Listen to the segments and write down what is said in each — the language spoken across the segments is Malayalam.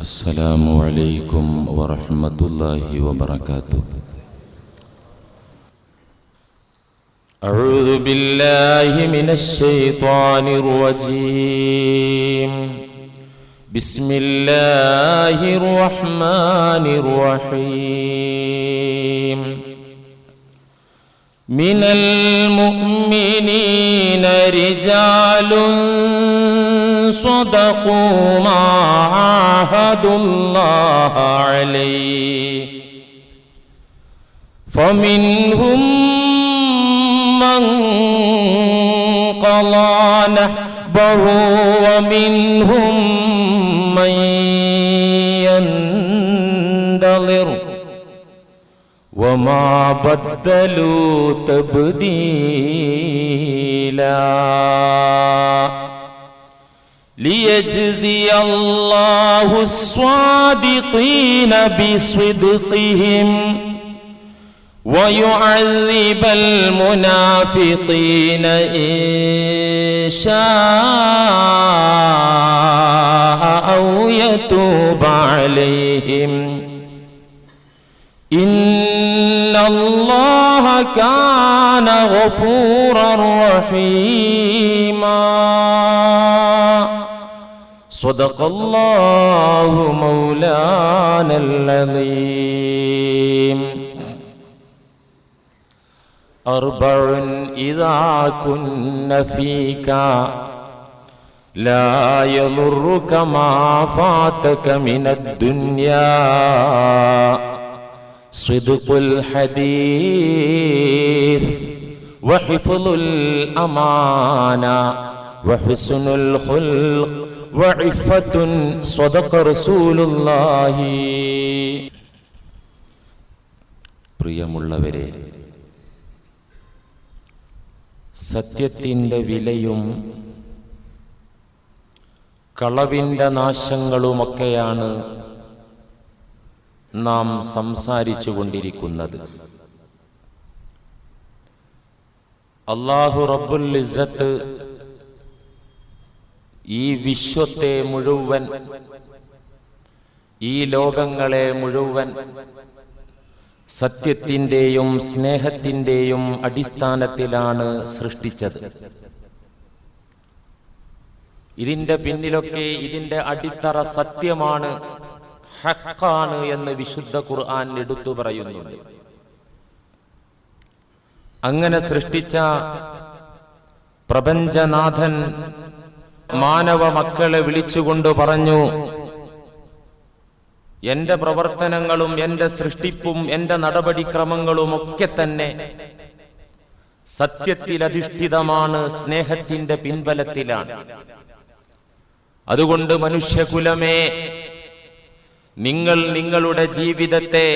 السلام عليكم ورحمة الله وبركاته أعوذ بالله من الشيطان الرجيم بسم الله الرحمن الرحيم من المؤمنين رجال صدقوا ما عاهدوا الله عليه. فمنهم من قضى نحبه ومنهم من ينتظر. وما بدلوا تبديلا. ليجزي الله الصادقين بصدقهم ويعذب المنافقين إن شاء أو يتوب عليهم. إن الله كان غفورا رحيما. صدق الله مولانا العظيم. أربع إذا كن فيك لا يضرك ما فاتك من الدنيا. صدق الحديث وحفظ الأمانة وحسن الخلق പ്രിയമുള്ളവരെ സത്യത്തിന്റെ വിലയും കളവിന്റെ നാശങ്ങളുമൊക്കെയാണ് നാം സംസാരിച്ചു കൊണ്ടിരിക്കുന്നത്. അള്ളാഹു റബ്ബുൽ ഇസത്ത് ഈ വിശ്വത്തെ മുഴുവൻ ഈ ലോകങ്ങളെ മുഴുവൻ സത്യത്തിന്റെയും സ്നേഹത്തിന്റെയും അടിസ്ഥാനത്തിലാണ് സൃഷ്ടിച്ചത്. ഇതിന്റെ പിന്നിലൊക്കെ ഇതിന്റെ അടിത്തറ സത്യമാണ് ഹക്കാണ് എന്ന് വിശുദ്ധ ഖുർആൻ എടുത്തു പറയുന്നുണ്ട്. അങ്ങനെ സൃഷ്ടിച്ച പ്രപഞ്ചനാഥൻ മാനവ മക്കളെ വിളിച്ചുകൊണ്ട് പറഞ്ഞു എന്റെ പ്രവർത്തനങ്ങളും എന്റെ സൃഷ്ടിപ്പും എന്റെ നടപടിക്രമങ്ങളും ഒക്കെ തന്നെ സത്യത്തിലധിഷ്ഠിതമാണ് സ്നേഹത്തിന്റെ പിൻബലത്തിലാണ്. അതുകൊണ്ട് മനുഷ്യകുലമേ നിങ്ങൾ നിങ്ങളുടെ ജീവിതത്തെ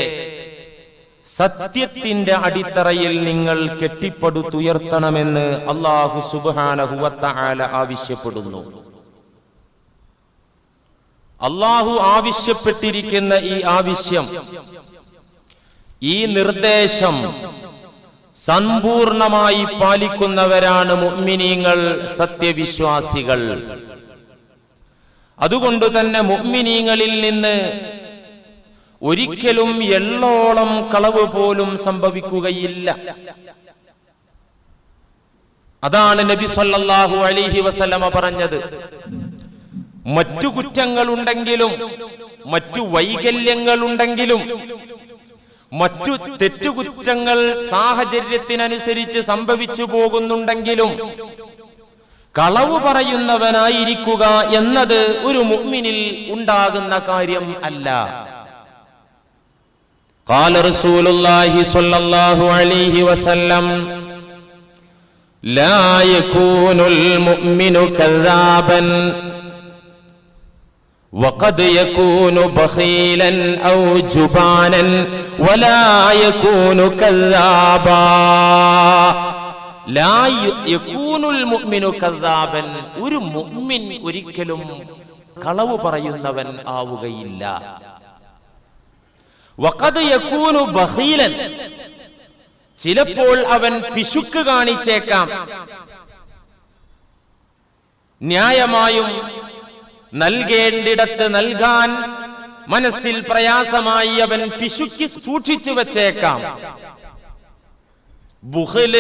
സത്യത്തിന്റെ അടിത്തറയിൽ നിങ്ങൾ കെട്ടിപ്പടുത്തുയർത്തണമെന്ന് അള്ളാഹു സുബാനഹുവത്ത ആല ആവശ്യപ്പെടുന്നു. അള്ളാഹു ആവശ്യപ്പെട്ടിരിക്കുന്ന ഈ ആവശ്യം ഈ നിർദ്ദേശം സമ്പൂർണമായി പാലിക്കുന്നവരാണ് മുഗ്മിനീങ്ങൾ സത്യവിശ്വാസികൾ. അതുകൊണ്ട് തന്നെ മുഅ്മിനീങ്ങളിൽ നിന്ന് ഒരിക്കലും എള്ളോളം കളവ് പോലും സംഭവിക്കുകയില്ല. അതാണ് നബി സല്ലാഹു അലിഹി വസല്ലമ പറഞ്ഞത്. മറ്റു കുറ്റങ്ങളുണ്ടെങ്കിലും മറ്റു വൈകല്യങ്ങൾ ഉണ്ടെങ്കിലും മറ്റു തെറ്റുകുറ്റങ്ങൾ സാഹചര്യത്തിനനുസരിച്ച് സംഭവിച്ചു പോകുന്നുണ്ടെങ്കിലും കളവ് പറയുന്നവനായിരിക്കുക എന്നത് ഒരു മുമ്മിനിൽ ഉണ്ടാകുന്ന കാര്യം അല്ല. قال رسول الله صلى الله عليه وسلم لا يكون المؤمن كذابا وقد يكون بخيلا او جبانا ولا يكون كذابا لا يكون المؤمن كذابا ഒരു മുഅ്മിൻ ഒരിക്കലും കളവ് പറയുന്നവൻ ആവുകയില്ല ചിലപ്പോൾ അവൻ പിശുക്ക് കാണിച്ചേക്കാം. ന്യായമായും നൽകേണ്ടിടത്ത് നൽകാൻ മനസ്സിൽ പ്രയാസമായി അവൻ പിശുക്കി സൂക്ഷിച്ചു വച്ചേക്കാം. ബുഹൽ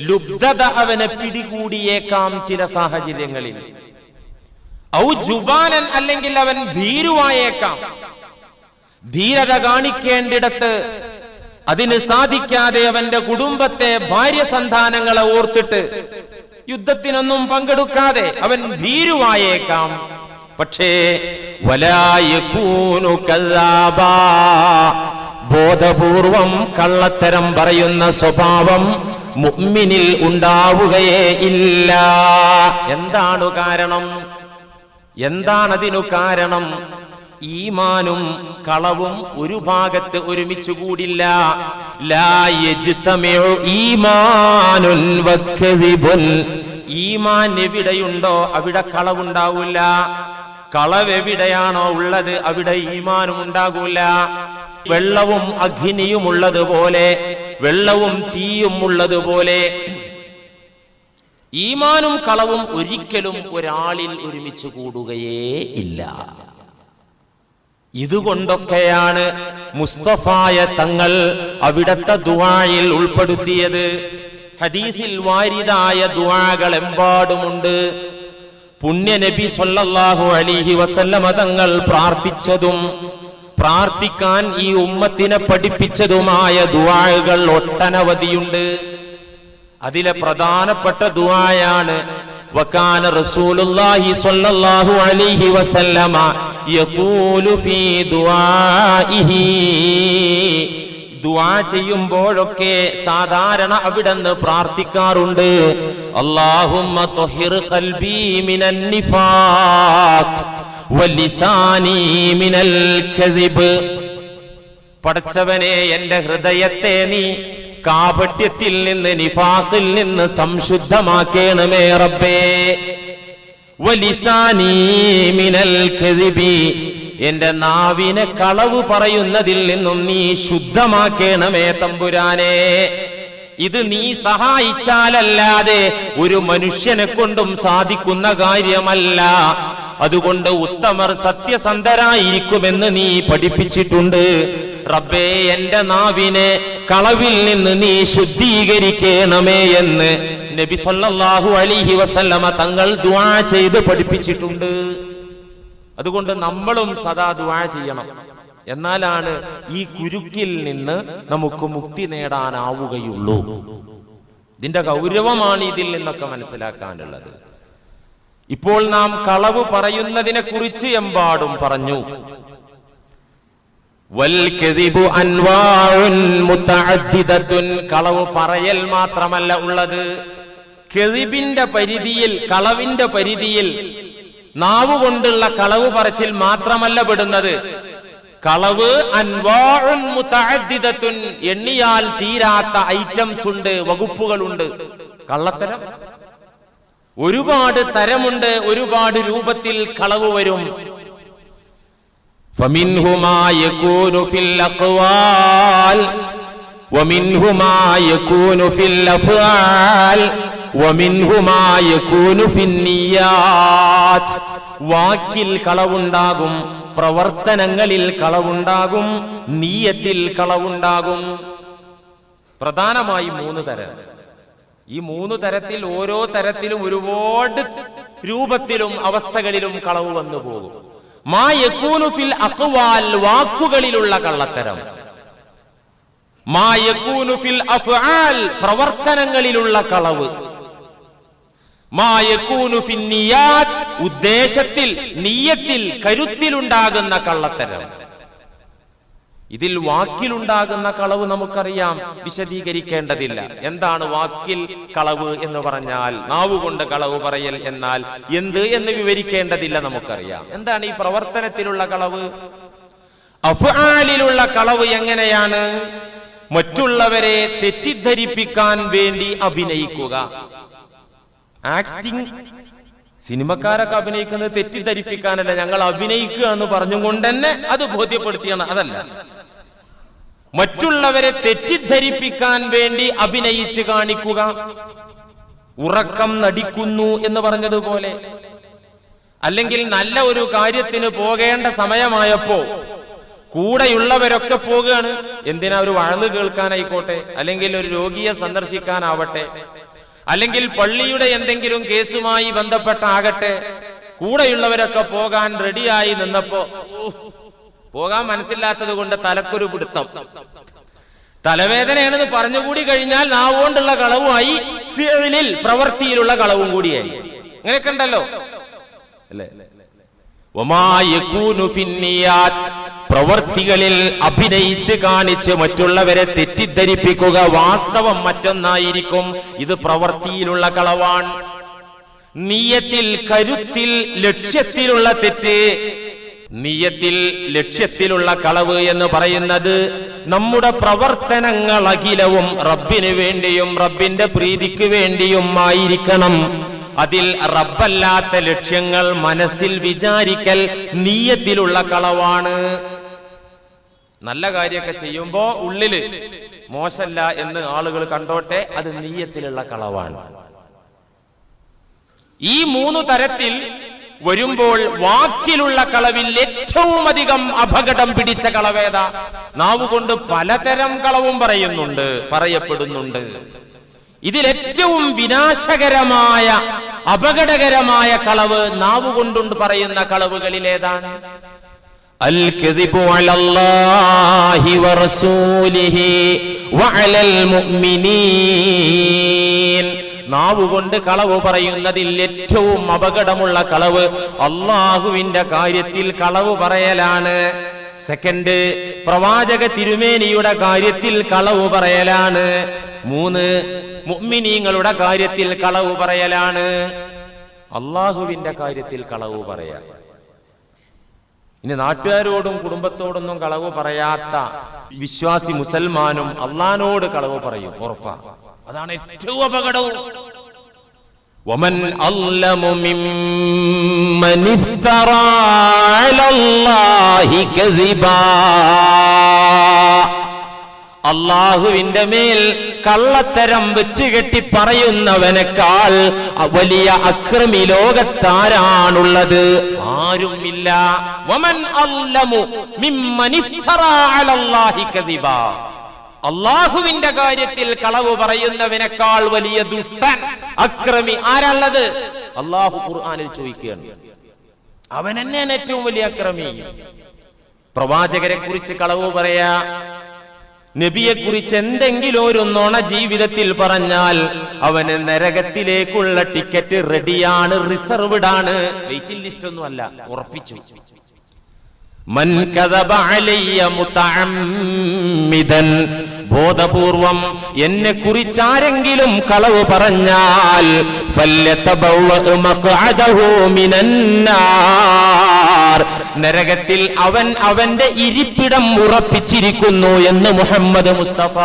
ലുബ്ധത അവനെ പിടികൂടിയേക്കാം ചില സാഹചര്യങ്ങളിൽ. ഔ ജുബാലൻ അല്ലെങ്കിൽ അവൻ ഭീരുവായേക്കാം. ധീരത കാണിക്കേണ്ടിടത്ത് അതിന് സാധിക്കാതെ അവന്റെ കുടുംബത്തെ ഭാര്യ സന്താനങ്ങളെ ഓർത്തിട്ട് യുദ്ധത്തിനൊന്നും പങ്കെടുക്കാതെ അവൻ ഭീരുവായേക്കാം. പക്ഷേ ബോധപൂർവം കള്ളത്തരം പറയുന്ന സ്വഭാവം മുമ്മിനിൽ ഉണ്ടാവുകയേ ഇല്ല. എന്താണ് കാരണം? എന്താണതിനു കാരണം? ഈമാനും കളവും ഒരു ഭാഗത്ത് ഒരുമിച്ച് കൂടില്ല. ഈമാൻ എവിടെയുണ്ടോ അവിടെ കളവുണ്ടാവില്ല കളവ് എവിടെയാണോ ഉള്ളത് അവിടെ ഈമാനും ഉണ്ടാകൂല. വെള്ളവും അഗ്നിയും ഉള്ളതുപോലെ വെള്ളവും തീയും ഉള്ളതുപോലെ. ഈമാനും കളവും ഒരിക്കലും ഒരാളിൽ ഒരുമിച്ച് കൂടുകയേ ഇല്ല. ഇതുകൊണ്ടൊക്കെയാണ് മുസ്തഫായ തങ്ങൾ അവിടത്തെ ദുആയിൽ ഉൾപ്പെടുത്തിയത്. ഹദീസിൽ വാരിതായ ദുആകൾ എമ്പാടുമുണ്ട് പുണ്യ നബി സല്ലല്ലാഹു അലൈഹി വസല്ലമ തങ്ങൾ പ്രാർത്ഥിച്ചതും പ്രാർത്ഥിക്കാൻ ഈ ഉമ്മത്തിനെ പഠിപ്പിച്ചതുമായ ദുആകൾ ഒട്ടനവധിയുണ്ട്. അതിലെ പ്രധാനപ്പെട്ട ദുആയാണ് വകാന റസൂലുള്ളാഹി സ്വല്ലല്ലാഹു അലൈഹി വസല്ലമ യഖൂലു ഫീ ദുആഇഹി. ദുആ ചെയ്യുമ്പോഴൊക്കെ സാധാരണ അവിടുന്ന് പ്രാർത്ഥിക്കാറുണ്ട്. അല്ലാഹുമ്മ ത്വഹിർ ഖൽബി മിനൻ നിഫാഖ് വലിസാനി മിനൽ കദിബ്. പടച്ചവനെ എന്റെ ഹൃദയത്തെ നീ കാപട്യത്തിൽ നിന്ന് നിഫാത്തിൽ നിന്ന് സംശുദ്ധമാക്കേണമേ റബ്ബേ. മിനൽ എന്റെ നാവിനെ കളവ് പറയുന്നതിൽ നിന്നും നീ ശുദ്ധമാക്കേണമേ തമ്പുരാനെ. ഇത് നീ സഹായിച്ചാലല്ലാതെ ഒരു മനുഷ്യനെ കൊണ്ടും സാധിക്കുന്ന കാര്യമല്ല. അതുകൊണ്ട് ഉത്തമർ സത്യസന്ധരായിരിക്കുമെന്ന് നീ പഠിപ്പിച്ചിട്ടുണ്ട്. റബ്ബേ എന്റെ നാവിനെ കളവിൽ നിന്ന് നീ ശുദ്ധീകരിക്കണമേ എന്ന് നബി സല്ലല്ലാഹു അലൈഹി വസല്ലമ തങ്ങൾ ദുആ ചെയ്ത് പഠിപ്പിച്ചിട്ടുണ്ട്. അതുകൊണ്ട് നമ്മളും സദാ ദുആ ചെയ്യണം. എന്നാലാണ് ഈ കുരുക്കിൽ നിന്ന് നമുക്ക് മുക്തി നേടാനാവുകയുള്ളൂ. ഇതിന്റെ ഗൗരവമാണ് ഇതിൽ നിന്നൊക്കെ മനസ്സിലാക്കാനുള്ളത്. ഇപ്പോൾ നാം കളവ് പറയുന്നതിനെ കുറിച്ച് എമ്പാടും പറഞ്ഞു. കളവ് പറയൽ മാത്രമല്ല ഉള്ളത്. കെതിബിന്റെ പരിധിയിൽ കളവിന്റെ പരിധിയിൽ നാവ് കൊണ്ടുള്ള കളവ് പറച്ചിൽ മാത്രമല്ല പെടുന്നത്. കളവ് അൻവാഴുൻ എണ്ണിയാൽ തീരാത്ത ഐറ്റംസ് ഉണ്ട് വകുപ്പുകളുണ്ട്. കള്ളത്തരം. ഒരുപാട് തരമുണ്ട് ഒരുപാട് രൂപത്തിൽ കളവ് വരും. فمنه ما يكون في الأقوال ومنه ما يكون في الأفعال ومنه ما يكون في النيات വാക്കിൽ കളവുണ്ടാകും പ്രവർത്തനങ്ങളിൽ കളവുണ്ടാകും നീയത്തിൽ കളവുണ്ടാകും പ്രധാനമായി മൂന്ന് തരം ഈ മൂന്ന് തരത്തിൽ ഓരോ തരത്തിലും ഒരുപാട് രൂപത്തിലും അവസ്ഥകളിലും കളവ് വന്നു പോകും മാ ഫിൽ അഖ്വാൽ വാക്കുകളിലുള്ള കള്ളത്തരം. മാ ഫിൽ അഫ്ആൽ പ്രവർത്തനങ്ങളിലുള്ള കളവ്. മാ യകൂനു ഫിൻ നിയാത്ത് ഉദ്ദേശത്തിൽ നീയത്തിൽ കരുത്തിലുണ്ടാകുന്ന കള്ളത്തരം. ഇതിൽ വാക്കിലുണ്ടാകുന്ന കളവ് നമുക്കറിയാം വിശദീകരിക്കേണ്ടതില്ല. എന്താണ് വാക്കിൽ കളവ് എന്ന് പറഞ്ഞാൽ? നാവുകൊണ്ട് കളവ് പറയൽ എന്നാൽ എന്ത് എന്ന് വിവരിക്കേണ്ടതില്ല നമുക്കറിയാം. എന്താണ് ഈ പ്രവർത്തനത്തിലുള്ള കളവ്? അഫ്ആലിലുള്ള കളവ് എങ്ങനെയാണ്? മറ്റുള്ളവരെ തെറ്റിദ്ധരിപ്പിക്കാൻ വേണ്ടി അഭിനയിക്കുക. ആക്ടിങ് സിനിമക്കാരൊക്കെ അഭിനയിക്കുന്നത് തെറ്റിദ്ധരിപ്പിക്കാനല്ല. ഞങ്ങൾ അഭിനയിക്കുക എന്ന് പറഞ്ഞുകൊണ്ട് തന്നെ അത് ബോധ്യപ്പെടുത്തിയാണ്. അതല്ല. മറ്റുള്ളവരെ തെറ്റിദ്ധരിപ്പിക്കാൻ വേണ്ടി അഭിനയിച്ച് കാണിക്കുക. ഉറക്കം നടിക്കുന്നു എന്ന് പറഞ്ഞതുപോലെ. അല്ലെങ്കിൽ നല്ല ഒരു കാര്യത്തിന് പോകേണ്ട സമയമായപ്പോ കൂടെയുള്ളവരൊക്കെ പോകുകയാണ് എന്തിനാ ഒരു വഴന്ന് കേൾക്കാനായിക്കോട്ടെ? അല്ലെങ്കിൽ ഒരു രോഗിയെ സന്ദർശിക്കാനാവട്ടെ? അല്ലെങ്കിൽ പള്ളിയുടെ എന്തെങ്കിലും കേസുമായി ബന്ധപ്പെട്ടാകട്ടെ? കൂടെയുള്ളവരൊക്കെ പോകാൻ റെഡിയായി നിന്നപ്പോ പോകാൻ മനസ്സില്ലാത്തത് കൊണ്ട് തലക്കൊരു പിടുത്തം. തലവേദനയാണെന്ന് പറഞ്ഞുകൂടി കഴിഞ്ഞാൽ നാവുകൊണ്ടുള്ള കളവുമായി ഫിഴലിൽ പ്രവൃത്തിയിലുള്ള കളവും കൂടിയായി അങ്ങനെയൊക്കെ ഉണ്ടല്ലോ. അല്ലേ? പ്രവർത്തികളിൽ അഭിനയിച്ച് കാണിച്ച് മറ്റുള്ളവരെ തെറ്റിദ്ധരിപ്പിക്കുക വാസ്തവം മറ്റൊന്നായിരിക്കും. ഇത് പ്രവൃത്തിയിലുള്ള കളവാണ്. നീയത്തിൽ കരുത്തിൽ ലക്ഷ്യത്തിലുള്ള തെറ്റ് നീയത്തിൽ ലക്ഷ്യത്തിലുള്ള കളവ് എന്ന് പറയുന്നത് നമ്മുടെ പ്രവർത്തനങ്ങൾ അഖിലവും റബ്ബിന് വേണ്ടിയും റബ്ബിന്റെ പ്രീതിക്ക് വേണ്ടിയും ആയിരിക്കണം അതിൽ റബ്ബല്ലാത്ത ലക്ഷ്യങ്ങൾ മനസ്സിൽ വിചാരിക്കൽ നീയത്തിലുള്ള കളവാണ്. നല്ല കാര്യമൊക്കെ ചെയ്യുമ്പോ ഉള്ളിൽ മോശല്ല എന്ന് ആളുകൾ കണ്ടോട്ടെ അത് നീയത്തിലുള്ള കളവാണ്. ഈ മൂന്ന് തരത്തിൽ വരുമ്പോൾ വാക്കിലുള്ള കളവിൽ ഏറ്റവും അധികം അപകടം പിടിച്ച കളവേത നാവുകൊണ്ട് പലതരം കളവും പറയുന്നുണ്ട് പറയപ്പെടുന്നുണ്ട് ഇതിൽ ഏറ്റവും വിനാശകരമായ അപകടകരമായ കളവ് നാവുകൊണ്ടുണ്ട് പറയുന്ന കളവുകളിൽ ഏതാണ് الكذب على الله ورسوله وعلى المؤمنين നാവ് കൊണ്ട് കളവ് പറയുന്നതിൽ ഏറ്റവും അപകടമുള്ള കളവ് അള്ളാഹുവിന്റെ കാര്യത്തിൽ കളവ് പറയലാണ്. സെക്കൻഡ് പ്രവാചക തിരുമേനിയുടെ കാര്യത്തിൽ കളവ് പറയലാണ്. മൂന്ന് മുഅ്മിനീങ്ങളുടെ കാര്യത്തിൽ കളവ് പറയലാണ്. അള്ളാഹുവിന്റെ കാര്യത്തിൽ കളവ് പറയാ. ഇനി നാട്ടുകാരോടും കുടുംബത്തോടൊന്നും കളവ് പറയാത്ത വിശ്വാസി മുസൽമാനും അള്ളഹാനോട് കളവ് പറയും ഉറപ്പാ. അതാണ് ഏറ്റവും അപകടവും ومن أظلم ممن افترى على الله كذبا അള്ളാഹുവിന്റെ മേൽ കള്ളത്തരം വെച്ച് കെട്ടി പറയുന്നവനേക്കാൾ വലിയ അക്രമി ലോകത്താരാണുള്ളത് ആരുമില്ല അള്ളാഹുവിന്റെ കാര്യത്തിൽ കളവ് പറയുന്നവനേക്കാൾ വലിയ ദുഷ്ടൻ അക്രമി ആരാള്ളത് അള്ളാഹു ഖുർആനിൽ ചോദിക്കുകയാണ്. അവൻ തന്നെയാണ് ഏറ്റവും വലിയ അക്രമി. പ്രവാചകരെ കുറിച്ച് കളവ് പറയാ നബിയെ കുറിച്ച് എന്തെങ്കിലും ഒരു നുണ ജീവിതത്തിൽ പറഞ്ഞാൽ അവന് നരകത്തിലേക്കുള്ള ടിക്കറ്റ് റെഡിയാണ് റിസർവ്ഡ് ആണ് വെയിറ്റിംഗ് ലിസ്റ്റ് ഒന്നും അല്ല ഉറപ്പിച്ചു മൻ മുതഅമ്മിദൻ ബോധപൂർവം എന്നെ കുറിച്ചാരെങ്കിലും കളവ് പറഞ്ഞാൽ നരകത്തിൽ അവൻ അവന്റെ ഇരിപ്പിടം ഉറപ്പിച്ചിരിക്കുന്നു എന്ന് മുഹമ്മദ് മുസ്തഫ.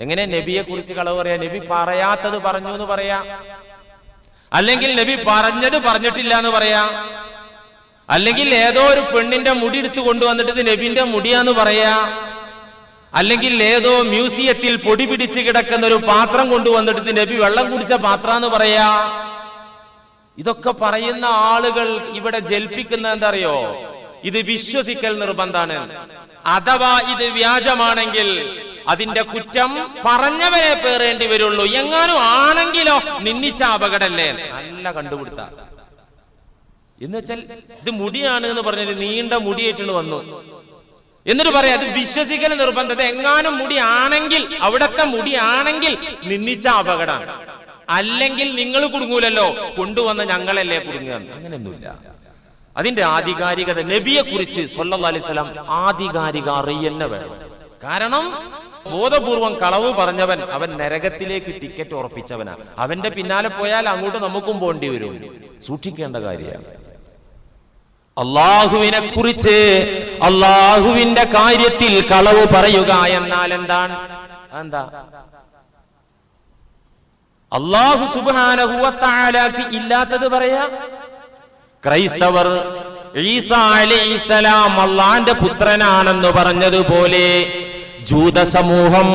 എങ്ങനെ നബിയെ കുറിച്ച് കളവ് പറയാ? നബി പറയാത്തത് പറഞ്ഞു എന്ന് പറയാ? അല്ലെങ്കിൽ നബി പറഞ്ഞത് പറഞ്ഞിട്ടില്ല എന്ന് പറയാ? അല്ലെങ്കിൽ ഏതോ ഒരു പെണ്ണിന്റെ മുടി എടുത്തു കൊണ്ടുവന്നിട്ട് ഇത് നബിന്റെ മുടിയാന്ന് പറയാ? അല്ലെങ്കിൽ ഏതോ മ്യൂസിയത്തിൽ പൊടി പിടിച്ച് കിടക്കുന്ന ഒരു പാത്രം കൊണ്ടുവന്നിട്ട് നബി വെള്ളം കുടിച്ച പാത്രം എന്ന് പറയാ? ഇതൊക്കെ പറയുന്ന ആളുകൾ ഇവിടെ ജൽപ്പിക്കുന്ന എന്തറിയോ? ഇത് വിശ്വസിക്കൽ നിർബന്ധാണ്. അഥവാ ഇത് വ്യാജമാണെങ്കിൽ അതിന്റെ കുറ്റം പറഞ്ഞവരെ പേറേണ്ടി വരുള്ളൂ. എങ്ങാനും ആണെങ്കിലോ നിന്നിച്ച അപകടല്ലേ? നല്ല കണ്ടുപിടുത്ത. എന്ന് വെച്ചാൽ ഇത് മുടിയാണ് എന്ന് പറഞ്ഞാൽ നീണ്ട മുടിയായിട്ടാണ് വന്നു എന്നിട്ട് പറയാം അത് വിശ്വസിക്കൽ നിർബന്ധത എങ്ങാനും മുടി ആണെങ്കിൽ അവിടത്തെ മുടി ആണെങ്കിൽ നിന്നിച്ച അപകടമാണ് അല്ലെങ്കിൽ നിങ്ങൾ കുടുങ്ങൂലല്ലോ കൊണ്ടുവന്ന ഞങ്ങളല്ലേ കുടുങ്ങുക. അങ്ങനെയൊന്നുമില്ല. അതിന്റെ ആധികാരികത നബിയെ കുറിച്ച് അലൈഹി വസല്ലം ആധികാരിക അറിയന്നെ വേണം. കാരണം ബോധപൂർവം കളവ് പറഞ്ഞവൻ അവൻ നരകത്തിലേക്ക് ടിക്കറ്റ് ഉറപ്പിച്ചവനാണ് അവന്റെ പിന്നാലെ പോയാൽ അങ്ങോട്ട് നമുക്കും പോണ്ടി വരും. സൂക്ഷിക്കേണ്ട കാര്യമാണ്. അള്ളാഹുവിനെ കുറിച്ച് അള്ളാഹുവിന്റെ കാര്യത്തിൽ കളവ് പറയുക എന്നാൽ എന്താണ്? എന്താ? അള്ളാഹു സുബാനഹുവത്താലാക്ക് ഇല്ലാത്തത് പറയാ? ക്രൈസ്തവർ ഈസ അലൈഹിസലാം അള്ളാന്റെ പുത്രനാണെന്ന് പറഞ്ഞതുപോലെ ജൂത സമൂഹം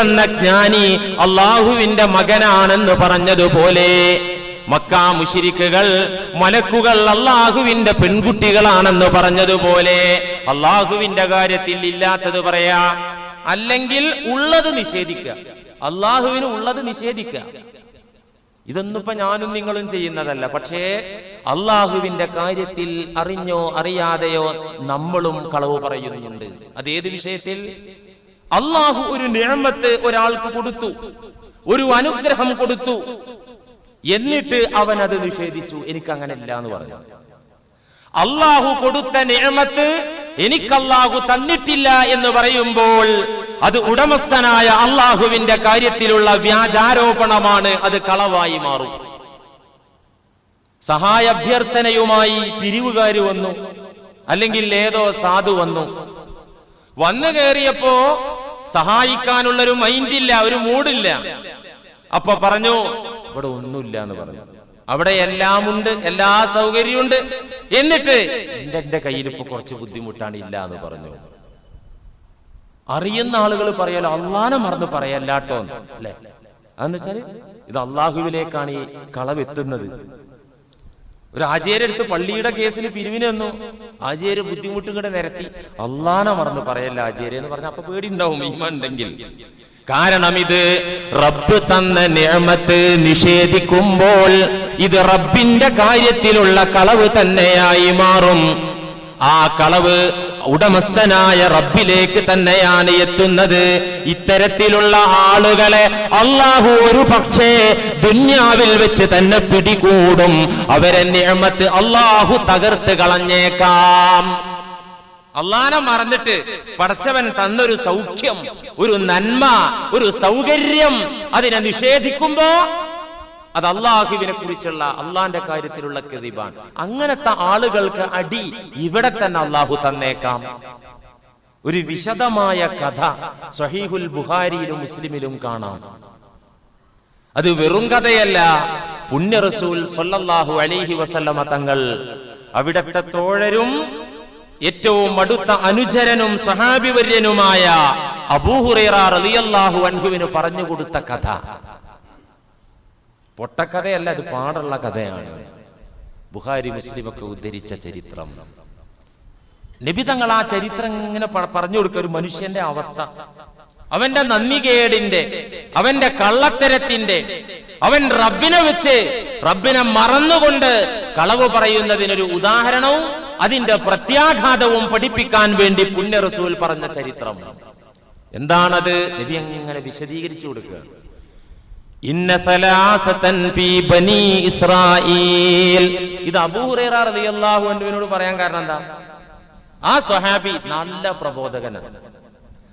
എന്ന ജ്ഞാനി അള്ളാഹുവിന്റെ മകനാണെന്ന് പറഞ്ഞതുപോലെ മക്ക മുഷിരിക്കുകൾ മലക്കുകൾ അള്ളാഹുവിന്റെ പെൺകുട്ടികളാണെന്ന് പറഞ്ഞതുപോലെ അള്ളാഹുവിന്റെ കാര്യത്തിൽ ഇല്ലാത്തത് പറയാ. അല്ലെങ്കിൽ ഉള്ളത് നിഷേധിക്കുക. അള്ളാഹുവിന് ഉള്ളത് നിഷേധിക്കുക. ഇതൊന്നും ഇപ്പൊ ഞാനും നിങ്ങളും ചെയ്യുന്നതല്ല. പക്ഷേ അള്ളാഹുവിന്റെ കാര്യത്തിൽ അറിഞ്ഞോ അറിയാതെയോ നമ്മളും കളവ് പറയുന്നുണ്ട്. അതേത് വിഷയത്തിൽ? അള്ളാഹു ഒരു നിഴമത്ത് ഒരാൾക്ക് കൊടുത്തു. ഒരു അനുഗ്രഹം കൊടുത്തു. എന്നിട്ട് അവൻ അത് നിഷേധിച്ചു. എനിക്ക് അങ്ങനെ ഇല്ല എന്ന് പറഞ്ഞു. അള്ളാഹു കൊടുത്ത നിയമത്ത് എനിക്ക് അള്ളാഹു തന്നിട്ടില്ല എന്ന് പറയുമ്പോൾ അത് ഉടമസ്ഥനായ അള്ളാഹുവിന്റെ കാര്യത്തിലുള്ള വ്യാജാരോപണമാണ് അത് കളവായി മാറും. സഹായ അഭ്യർത്ഥനയുമായി പിരിവുകാര് വന്നു. അല്ലെങ്കിൽ ഏതോ സാധു വന്നു. വന്നു കയറിയപ്പോ സഹായിക്കാനുള്ളൊരു മൈൻഡില്ല ഒരു മൂഡില്ല. അപ്പൊ പറഞ്ഞു ഇവിടെ ഒന്നുമില്ല എന്ന് പറഞ്ഞു. അവിടെ എല്ലാം ഉണ്ട് എല്ലാ സൗകര്യമുണ്ട്. എന്നിട്ട് എന്റെ കയ്യിൽ ഇപ്പൊ കുറച്ച് ബുദ്ധിമുട്ടാണ് ഇല്ല എന്ന് പറഞ്ഞു. അറിയുന്ന ആളുകൾ പറയാലോ അള്ളാനെ മറന്ന് പറയല്ലാട്ടോ. അല്ലെ? അതെന്ന് വെച്ചാൽ ഇത് അള്ളാഹുവിലേക്കാണ് ഈ കളവെത്തുന്നത്. ഒരു ആചാര്യടുത്ത് പള്ളിയുടെ കേസിൽ പിരിവിന് വന്നു. ആചാര്യ ബുദ്ധിമുട്ടുകളുടെ നിരത്തി. അള്ളാനെ മറന്ന് പറയല്ല ആചാര്യ എന്ന് പറഞ്ഞ അപ്പൊ പേടി ഉണ്ടാവും ഇമ്മ ഉണ്ടെങ്കിൽ. കാരണം ഇത് റബ്ബ് തന്ന നിയമത്ത് നിഷേധിക്കുമ്പോൾ ഇത് റബ്ബിന്റെ കാര്യത്തിലുള്ള കളവ് തന്നെയായി മാറും. ആ കളവ് ഉടമസ്ഥനായ റബ്ബിലേക്ക് തന്നെയാണ് എത്തുന്നത്. ഇത്തരത്തിലുള്ള ആളുകളെ അള്ളാഹു ഒരു പക്ഷേ ദുന്യാവിൽ വെച്ച് തന്നെ പിടികൂടും. അവരെ നിയമത്ത് അള്ളാഹു തകർത്ത് കളഞ്ഞേക്കാം. അള്ളാനെ മറന്നിട്ട് പടച്ചവൻ തന്നൊരു സൗഖ്യം ഒരു നന്മ ഒരു സൗകര്യം അതിനെ നിഷേധിക്കുമ്പോ അത് അള്ളാഹുവിനെ കുറിച്ചുള്ള അള്ളാന്റെ കാര്യത്തിലുള്ള കെതിബാണ്. അങ്ങനത്തെ ആളുകൾക്ക് അടി ഇവിടെ തന്നെ അള്ളാഹു തന്നേക്കാം. ഒരു വിശദമായ കഥ സഹീഹുൽ ബുഹാരിയിലും മുസ്ലിമിലും കാണാം. അത് വെറും കഥയല്ല. പുണ്യ റസൂൽ അലിഹി അലൈഹി വസല്ലമ തങ്ങൾ അവിടത്തെ തോഴരും ഏറ്റവും അടുത്ത അനുചരനും സഹാബിവര്യനുമായ അബൂഹുറൈറ റളിയല്ലാഹു അൻഹുവിന് പറഞ്ഞു കൊടുത്ത കഥ. പൊട്ടക്കഥയല്ല അത് പാടുള്ള കഥയാണ്. ബുഹാരി മുസ്ലിമൊക്കെ ഉദ്ധരിച്ച ചരിത്രം. നബി തങ്ങൾ ആ ചരിത്രം ഇങ്ങനെ പറഞ്ഞു കൊടുക്കുക ഒരു മനുഷ്യന്റെ അവസ്ഥ. അവന്റെ നന്ദികേടിന്റെ അവന്റെ കള്ളത്തരത്തിന്റെ അവൻ റബ്ബിനെ വെച്ച് റബ്ബിനെ മറന്നുകൊണ്ട് കളവ് പറയുന്നതിനൊരു ഉദാഹരണവും അതിന്റെ പ്രത്യാഘാതവും പഠിപ്പിക്കാൻ വേണ്ടി പുണ്യ പറഞ്ഞ ചരിത്രം. എന്താണത്? നബി അങ്ങനെ വിശദീകരിച്ചു കൊടുക്കുക. ഇത് അബൂ ഹുറൈറ റളിയല്ലാഹു അൻഹുവിനോട് പറയാൻ കാരണം എന്താ? ആ സ്വഹാബി നല്ല പ്രബോധകനാണ്.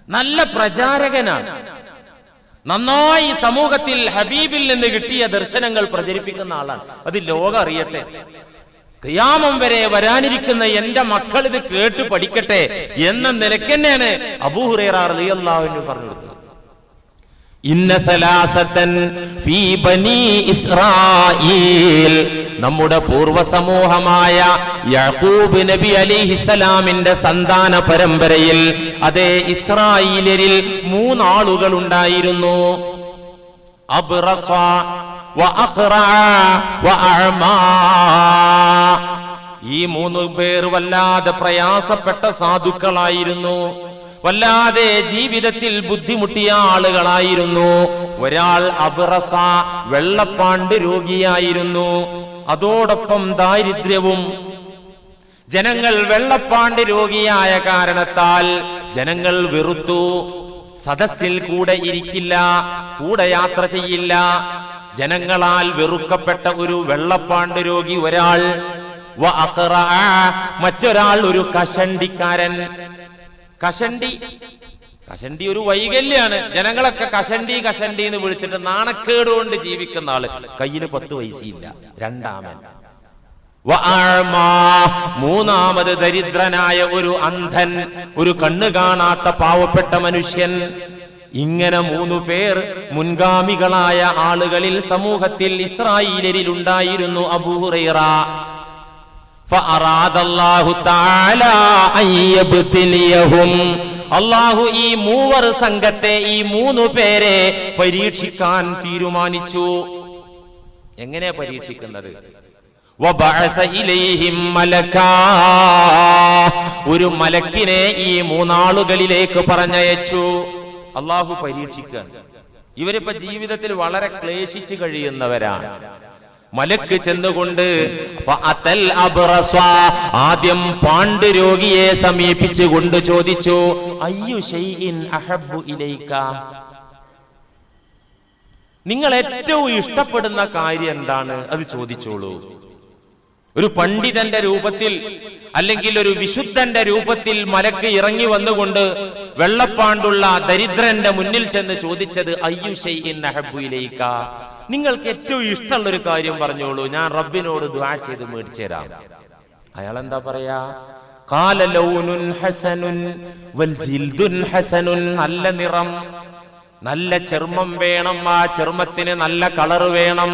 നല്ല പ്രചാരകനാണ്. നന്നായി സമൂഹത്തിൽ ഹബീബിൽ നിന്ന് കിട്ടിയ ദർശനങ്ങൾ പ്രചരിപ്പിക്കുന്ന ആളാണ്. അത് ലോകം അറിയട്ടെ. ഖിയാമം വരെ വരാനിരിക്കുന്ന എന്റെ മക്കൾ ഇത് കേട്ട് പഠിക്കട്ടെ എന്ന നിലയ്ക്ക് തന്നെയാണ് അബൂഹുറേറ പറഞ്ഞു നമ്മുടെ പൂർവ സമൂഹമായ യഹൂബ് നബി അലിഹിസലാമിന്റെ സന്താന പരമ്പരയിൽ അതേ ഇസ്രായേലിൽ മൂന്നാളുകൾ ഉണ്ടായിരുന്നു അബ്റസ ഈ മൂന്ന് പേർ വല്ലാതെ പ്രയാസപ്പെട്ട സാധുക്കളായിരുന്നു. വല്ലാതെ ജീവിതത്തിൽ ബുദ്ധിമുട്ടിയ ആളുകളായിരുന്നു. ഒരാൾ അബ്റസ വെള്ളപ്പാണ്ട് രോഗിയായിരുന്നു. അതോടൊപ്പം ദാരിദ്ര്യവും. ജനങ്ങൾ വെള്ളപ്പാണ്ട് രോഗിയായ കാരണത്താൽ ജനങ്ങൾ വെറുത്തു. സദസ്സിൽ കൂടെ ഇരിക്കില്ല കൂടെ യാത്ര ചെയ്യില്ല. ജനങ്ങളാൽ വെറുക്കപ്പെട്ട ഒരു വെള്ളപ്പാണ്ട് രോഗി ഒരാൾ മറ്റൊരാൾ ഒരു കഷണ്ടിക്കാരൻ. കഷണ്ടി കഷണ്ടി ഒരു വൈകല്യാണ്. ജനങ്ങളൊക്കെ കഷണ്ടി കഷണ്ടി എന്ന് വിളിച്ചിട്ട് നാണക്കേട് കൊണ്ട് ജീവിക്കുന്ന ആൾ. കയ്യിൽ പത്ത് പൈസയില്ല രണ്ടാമൻ. മൂന്നാമത് ദരിദ്രനായ ഒരു അന്ധൻ ഒരു കണ്ണു കാണാത്ത പാവപ്പെട്ട മനുഷ്യൻ. ഇങ്ങനെ മൂന്നു പേർ മുൻഗാമികളായ ആളുകളിൽ സമൂഹത്തിൽ ഇസ്രായേലിൽ ഉണ്ടായിരുന്നു അബൂഹുറൈറ അള്ളാഹു ഈ മൂവർ സംഘത്തെ ഈ മൂന്നു പേരെ പരീക്ഷിക്കാൻ തീരുമാനിച്ചു. എങ്ങനെയാ പരീക്ഷിക്കുന്നത്? ഒരു മലക്കിനെ ഈ മൂന്നാളുകളിലേക്ക് പറഞ്ഞയച്ചു. അള്ളാഹു പരീക്ഷിക്കാൻ. ഇവരിപ്പോ ജീവിതത്തിൽ വളരെ ക്ലേശിച്ചു കഴിയുന്നവരാണ്. മലക്ക് ചെന്നുകൊണ്ട്. ആദ്യം പാണ്ട് രോഗിയെ സമീപിച്ചു കൊണ്ട് ചോദിച്ചു അയ്യു അഹബ്ബു ഇലൈക? നിങ്ങൾ ഏറ്റവും ഇഷ്ടപ്പെടുന്ന കാര്യം എന്താണ്? അത് ചോദിച്ചോളൂ. ഒരു പണ്ഡിതന്റെ രൂപത്തിൽ അല്ലെങ്കിൽ ഒരു വിശുദ്ധന്റെ രൂപത്തിൽ മലക്ക് ഇറങ്ങി വന്നുകൊണ്ട് വെള്ളപ്പാണ്ടുള്ള ദരിദ്രന്റെ മുന്നിൽ ചെന്ന് ചോദിച്ചത് അയ്യു ഷൈഇൻ അഹബ്ബു ഇലൈക? നിങ്ങൾക്ക് ഏറ്റവും ഇഷ്ടമുള്ള ഒരു കാര്യം പറഞ്ഞോളൂ. ഞാൻ റബ്ബിനോട് ദുആ ചെയ്ത് മേടിച്ചു തരാം. അയാൾ എന്താ പറയാ കാല ഹസനുൻ വൽ ജിൽദുൻ ഹസനുൻ നല്ല നിറം നല്ല ചർമ്മം വേണം ആ ചർമ്മത്തിന് നല്ല കളർ വേണം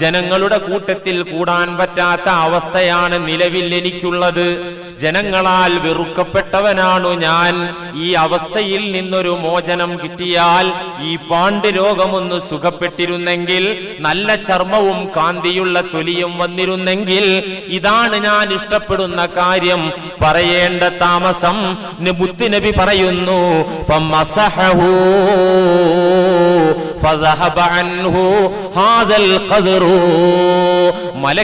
ജനങ്ങളുടെ കൂട്ടത്തിൽ കൂടാൻ പറ്റാത്ത അവസ്ഥയാണ് നിലവിൽ എനിക്കുള്ളത്. ജനങ്ങളാൽ വെറുക്കപ്പെട്ടവനാണു ഞാൻ. ഈ അവസ്ഥയിൽ നിന്നൊരു മോചനം കിട്ടിയാൽ ഈ പാണ്ട് രോഗമൊന്ന് സുഖപ്പെട്ടിരുന്നെങ്കിൽ നല്ല ചർമ്മവും കാന്തിയുള്ള തൊലിയും വന്നിരുന്നെങ്കിൽ ഇതാണ് ഞാൻ ഇഷ്ടപ്പെടുന്ന കാര്യം. പറയേണ്ട താമസം ബുദ്ധിനബി പറയുന്നു മല